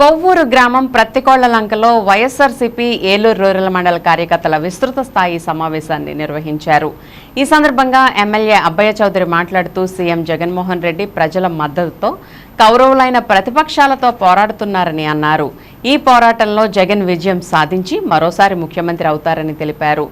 కొవ్వూరు గ్రామం ప్రత్తికోళ్ళలంకలో వైఎస్ఆర్సీపీ ఏలూరు రూరల్ మండల కార్యకర్తల విస్తృత స్థాయి సమావేశాన్ని నిర్వహించారు. ఈ సందర్భంగా ఎమ్మెల్యే అబ్బయ్య చౌదరి మాట్లాడుతూ సీఎం జగన్మోహన్ రెడ్డి ప్రజల మద్దతుతో కౌరవులైన ప్రతిపక్షాలతో పోరాడుతున్నారని అన్నారు. ఈ పోరాటంలో జగన్ విజయం సాధించి మరోసారి ముఖ్యమంత్రి అవుతారని తెలిపారు.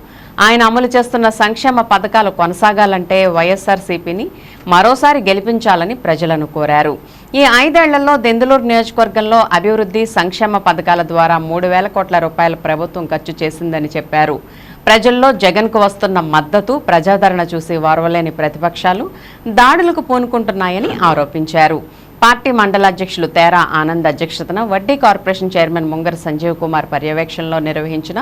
ఆయన అమలు చేస్తున్న సంక్షేమ పథకాలు కొనసాగాలంటే వైఎస్ఆర్సీపీని మరోసారి గెలిపించాలని ప్రజలను కోరారు. ఈ ఐదేళ్ళలో దెందులూరు నియోజకవర్గంలో అభివృద్ధి సంక్షేమ పథకాల ద్వారా మూడు వేల కోట్ల రూపాయల ప్రభుత్వం ఖర్చు చేసిందని చెప్పారు. ప్రజల్లో జగన్కు వస్తున్న మద్దతు ప్రజాదరణ చూసి వారవలేని ప్రతిపక్షాలు దాడులకు పూనుకుంటున్నాయని ఆరోపించారు. పార్టీ మండలాధ్యక్షులు తేరా ఆనంద్ అధ్యక్షతన వడ్డీ కార్పొరేషన్ చైర్మన్ ముంగర సంజీవ్ కుమార్ పర్యవేక్షణలో నిర్వహించిన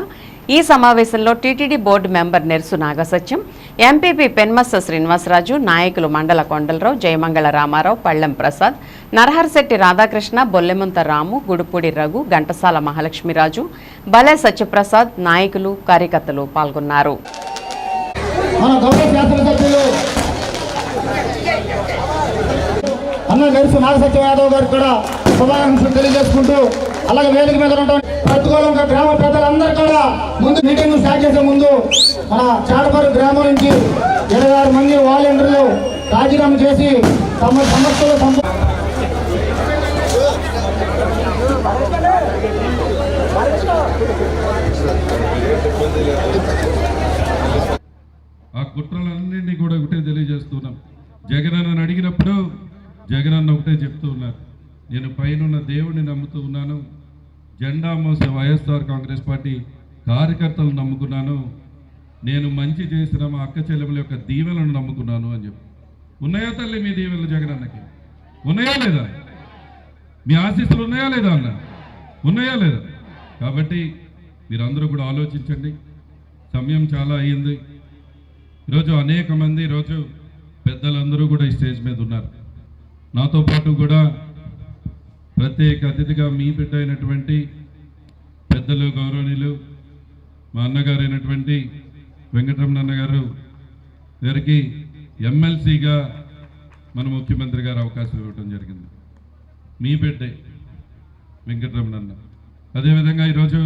ఈ సమావేశంలో TTD board member Nersu Nagasatyam MPP Penmatsa Srinivasaraju నాయకులు మండల కొండలరావు జయమంగళ రామారావు పళ్ళెం ప్రసాద్ నరహరిశెట్టి రాధాకృష్ణ బొల్లెమంత రాము గుడుపూడి రఘు ఘంటసాల మహాలక్ష్మిరాజు బలే సత్యప్రసాద్ నాయకులు కార్యకర్తలు పాల్గొన్నారు. అన్న నాగసత్య యాదవ్ కూడా శుభాకాంక్షలు తెలియజేసుకుంటూ అలాగే వేదిక మీద ఉన్నటువంటి ప్రతికూలం గ్రామ పెద్దలందరూ కూడా ముందు మీటింగ్ స్టార్ట్ చేసే ముందు మన చాడపరు గ్రామం నుంచి ఇరవై ఆరు మంది వాలంటీర్లు రాజీనామా చేసి తమ సమస్యలు ఆ కుట్రలన్నింటినీ కూడా ఒకటే తెలియజేస్తున్నాం. జగన్ అన్నని అడిగినప్పుడు జగన్ అన్న ఒకటే చెప్తూ ఉన్నారు. నేను పైన దేవుడిని నమ్ముతూ ఉన్నాను. జెండా మోసే వైఎస్ఆర్ కాంగ్రెస్ పార్టీ కార్యకర్తలను నమ్ముకున్నాను. నేను మంచి చేసిన మా అక్క చెల్లెముల యొక్క దీవెలను నమ్ముకున్నాను అని చెప్పి. ఉన్నాయా తల్లి మీ దీవెనలు జగన్ అన్నకి? ఉన్నాయా లేదా? మీ ఆశీస్సులు ఉన్నాయా లేదా అన్న? ఉన్నాయా లేదా? కాబట్టి మీరందరూ కూడా ఆలోచించండి. సమయం చాలా అయ్యింది ఈరోజు అనేక మంది ఈరోజు పెద్దలందరూ కూడా ఈ స్టేజ్ మీద ఉన్నారు. నాతో పాటు కూడా ప్రత్యేక అతిథిగా మీ బిడ్డ అయినటువంటి పెద్దలు గౌరవనీయులు మా అన్నగారు అయినటువంటి వెంకటరమణ అన్నగారు గారికి ఎమ్మెల్సీగా మన ముఖ్యమంత్రి గారు అవకాశం ఇవ్వడం జరిగింది. మీ బిడ్డే వెంకటరమణ అన్న అదేవిధంగా ఈరోజు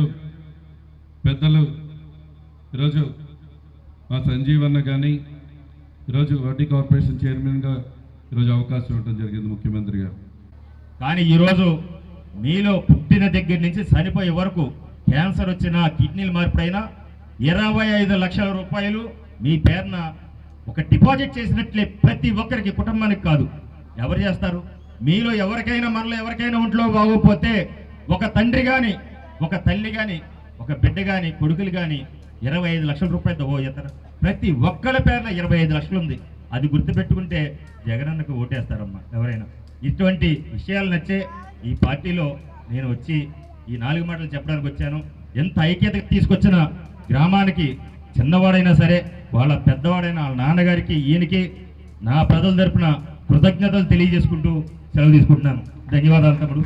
పెద్దలు ఈరోజు మా సంజీవ్ అన్న కానీ ఈరోజు వడ్డీ కార్పొరేషన్ చైర్మన్గా ఈరోజు అవకాశం ఇవ్వడం జరిగింది ముఖ్యమంత్రి గారు. కానీ ఈరోజు మీలో పుట్టిన దగ్గర నుంచి చనిపోయే వరకు క్యాన్సర్ వచ్చిన కిడ్నీలు మార్పుడైనా ఇరవై ఐదు లక్షల రూపాయలు మీ పేరున ఒక డిపాజిట్ చేసినట్లే ప్రతి ఒక్కరికి కుటుంబానికి కాదు. ఎవరు చేస్తారు? మీలో ఎవరికైనా మనలో ఎవరికైనా ఒంట్లో బాగోకపోతే ఒక తండ్రి కానీ ఒక తల్లి కానీ ఒక బిడ్డ కానీ కొడుకులు కానీ ఇరవై ఐదు లక్షల రూపాయలతో ఓ ఇతర ప్రతి ఒక్కరి పేరున ఇరవై ఐదు లక్షలు ఉంది. అది గుర్తుపెట్టుకుంటే జగనన్నకు ఓటేస్తారమ్మా ఎవరైనా. ఇటువంటి విషయాలు నచ్చే ఈ పార్టీలో నేను వచ్చి ఈ నాలుగు మాటలు చెప్పడానికి వచ్చాను. ఎంత ఐక్యత తీసుకొచ్చిన గ్రామానికి చిన్నవాడైనా సరే వాళ్ళ పెద్దవాడైన వాళ్ళ నాన్నగారికి ఈయనకి నా ప్రజల తరపున కృతజ్ఞతలు తెలియజేసుకుంటూ సెలవు తీసుకుంటున్నాను. ధన్యవాదాలు తమ్ముడు.